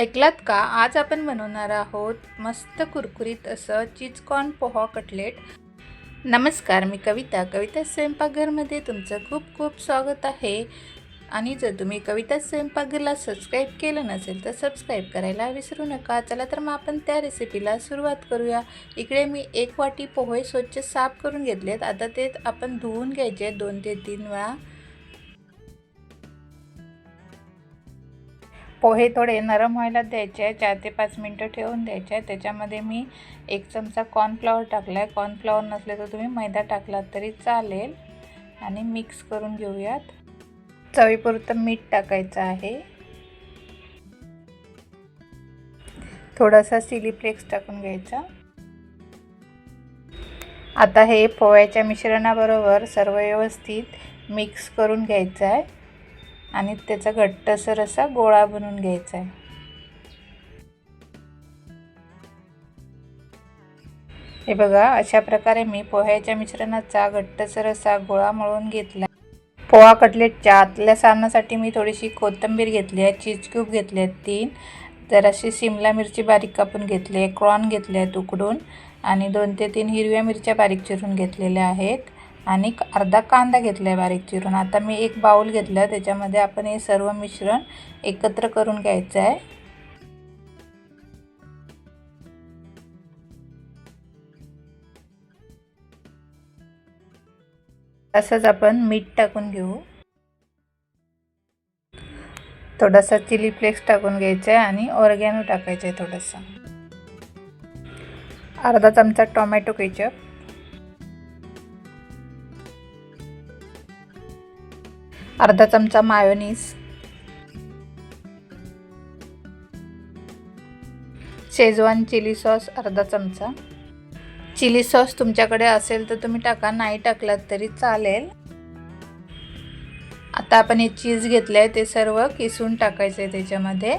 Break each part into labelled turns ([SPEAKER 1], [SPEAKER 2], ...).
[SPEAKER 1] ऐकलात का? आज आपण बनवणार आहोत मस्त कुरकुरीत असं चीजकॉर्न पोहा कटलेट. नमस्कार मी कविता. कविता स्वयंपाकघरमध्ये तुमचं खूप खूप स्वागत आहे. आणि जर तुम्ही कविता स्वयंपाकघरला सबस्क्राईब केलं नसेल तर सबस्क्राईब करायला विसरू नका. चला तर मग आपण त्या रेसिपीला सुरुवात करूया. इकडे मी एक वाटी पोहे स्वच्छ साफ करून घेतलेत. आता ते आपण धुवून घ्यायचे दोन ते तीन वेळा. पोहे थोडे नरम व्हायला द्यायचे आहे. चार ते पाच मिनटं ठेवून द्यायचे आहे. त्याच्यामध्ये मी एक चमचा कॉर्नफ्लॉवर टाकला आहे कॉर्नफ्लॉवर नसले तर तुम्ही मैदा टाकलात तरी चालेल. आणि मिक्स करून घेऊयात. चवीपुरतं मीठ टाकायचं आहे. थोडासा चिली फ्लेक्स टाकून घ्यायचा. आता हे पोह्याच्या मिश्रणाबरोबर सर्व व्यवस्थित मिक्स करून घ्यायचं आहे. आणि त्याचा घट्टसर असा गोळा बनवून घ्यायचा आहे. हे बघा अशा प्रकारे मी पोह्याच्या मिश्रणाचा घट्टसर असा गोळा मळून घेतला. पोहा कटलेटच्या आतल्या सारणासाठी मी थोडीशी कोथिंबीर घेतली आहे चीज क्यूब घेतले आहेत तीन. जराशी शिमला मिरची बारीक कापून घेतली आहे क्रॉन घेतले आहेत उकडून. आणि दोन ते तीन हिरव्या मिरच्या बारीक चिरून घेतलेल्या आहेत. आणि अर्धा कांदा घेतला आहे बारीक चिरून. आता मी एक बाऊल घेतलं त्याच्यामध्ये आपण हे सर्व मिश्रण एकत्र करून घ्यायचं आहे. तसंच आपण मीठ टाकून घेऊ. थोडासा चिली फ्लेक्स टाकून घ्यायचा आहे आणि ऑरगॅनो टाकायचं आहे थोडंसं. अर्धा चमचा टोमॅटो केचप. अर्धा चमचा मायोनीस. शेजवान चिली सॉस अर्धा चमचा. चिली सॉस तुमच्याकडे असेल तर तुम्ही टाका नाही टाकलात तरी चालेल. आता आपण हे चीज घेतलं आहे ते सर्व किसून टाकायचं आहे त्याच्यामध्ये.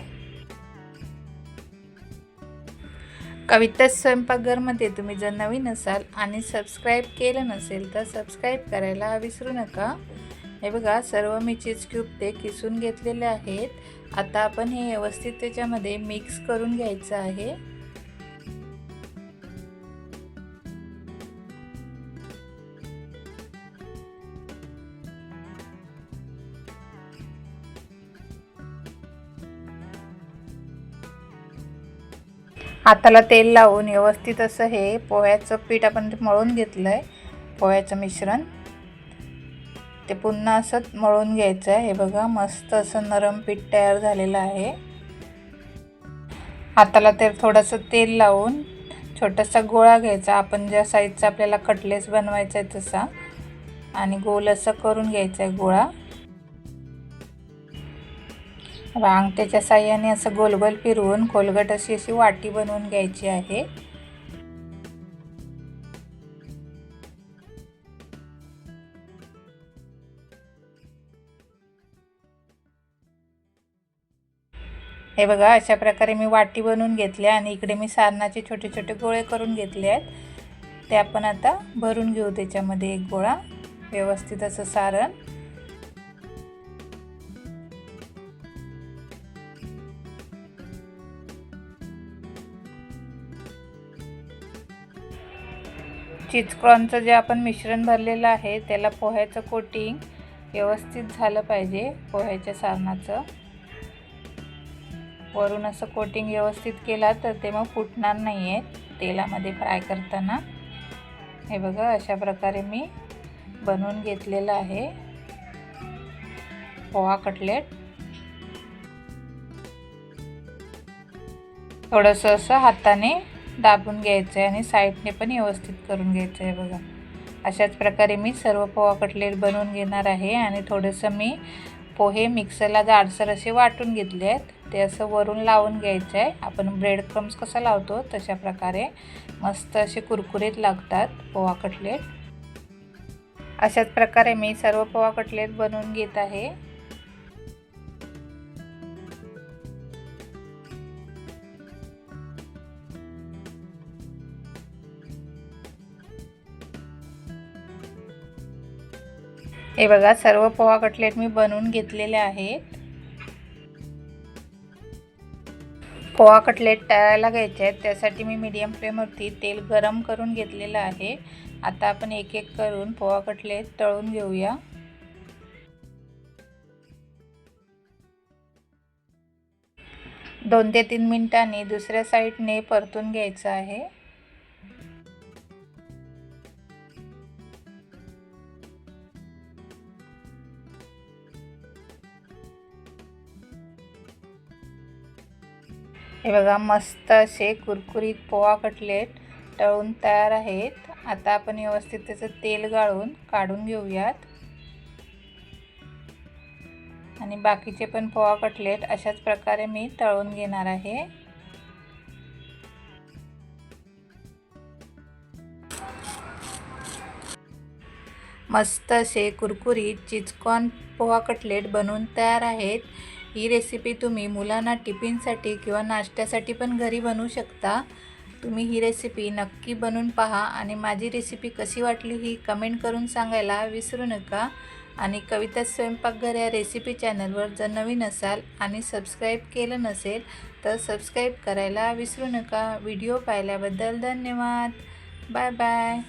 [SPEAKER 1] कविता स्वयंपाकघरमध्ये तुम्ही जर नवीन असाल आणि सबस्क्राईब केलं नसेल तर सबस्क्राईब करायला विसरू नका. हे बघा सर्व मी चीज क्यूब ते किसून घेतलेले आहेत. आता आपण हे व्यवस्थित त्याच्यामध्ये मिक्स करून घ्यायचं आहे. हाताला तेल लावून व्यवस्थित असं हे पोह्याचं पीठ आपण मळून घेतलं आहे पोह्याचं मिश्रण. ते पुन्हा असं मळून घ्यायचं आहे हे बघा मस्त असं नरम पीठ तयार झालेलं आहे. हाताला ते थोडंसं तेल लावून छोटासा गोळा घ्यायचा. आपण ज्या साईजचा आपल्याला कटलेस बनवायचा आहे तसा. आणि गोल असं करून घ्यायचा आहे गोळा अंगठ्याच्या साह्याने असं गोलगोल फिरवून खोलगट अशी अशी वाटी बनवून घ्यायची आहे. हे बघा अशा प्रकारे मी वाटी बनवून घेतले आणि इकडे मी सारणाचे छोटे छोटे गोळे करून घेतले आहेत. ते आपण आता भरून घेऊ त्याच्यामध्ये एक गोळा व्यवस्थित असं सारण. चिचक्रॉनचं जे आपण मिश्रण भरलेलं आहे त्याला पोह्याचं कोटिंग व्यवस्थित झालं पाहिजे पोह्याच्या सारणाचं. वरून असं कोटिंग व्यवस्थित केला तर ते मग फुटणार नाही आहे तेलामध्ये फ्राय करताना. हे बघा अशा प्रकारे मी बनवून घेतलेलं आहे. पोहा कटलेट. थोडंसं असं हाताने दाबून घ्यायचं आहे आणि साईडने पण व्यवस्थित करून घ्यायचं आहे बघा. अशाच प्रकारे मी सर्व पोहा कटलेट बनवून घेणार आहे आणि थोडंसं मी पोहे मिक्सरला जाडसर असे वाटून घेतले आहेत ते असं वरून लावून घ्यायचं आहे आपण ब्रेड क्रम्स कसा लावतो? तशा प्रकारे मस्त असे कुरकुरीत लागतात पोहा कटलेट. अशाच प्रकारे मी सर्व पोहा कटलेट बनवून घेत आहे. हे बघा सर्व पोहा कटलेट मी बनवून घेतलेले आहेत. पोहा कटलेट तळायला घ्यायचे आहेत. त्यासाठी मी मीडियम फ्लेमवरती तेल गरम करून घेतलेलं आहे. आता आपण एक एक करून पोहा कटलेट तळून घेऊया. दोन ते तीन मिनटांनी दुसऱ्या साईडने परतून घ्यायचं आहे. हे बघा मस्त असे कुरकुरीत पोहा कटलेट तळून तयार आहेत. आता आपण व्यवस्थित त्याचं तेल गाळून काढून घेऊयात. आणि बाकीचे पण पोहा कटलेट अशाच प्रकारे मी तळून घेणार आहे. मस्त असे कुरकुरीत चिचकॉन पोहा कटलेट बनवून तयार आहेत. ही रेसिपी तुम्ही मुलांना टिफिनसाठी किंवा नाश्त्यासाठी पण घरी बनवू शकता. तुम्ही ही रेसिपी नक्की बनवून पहा आणि माझी रेसिपी कशी वाटली ही कमेंट करून सांगायला विसरू नका. आणि कविता स्वयंपाकघर या रेसिपी चॅनलवर जर नवीन असाल आणि सबस्क्राईब केलं नसेल तर सबस्क्राईब करायला विसरू नका. व्हिडिओ पाहिल्याबद्दल धन्यवाद. Bye bye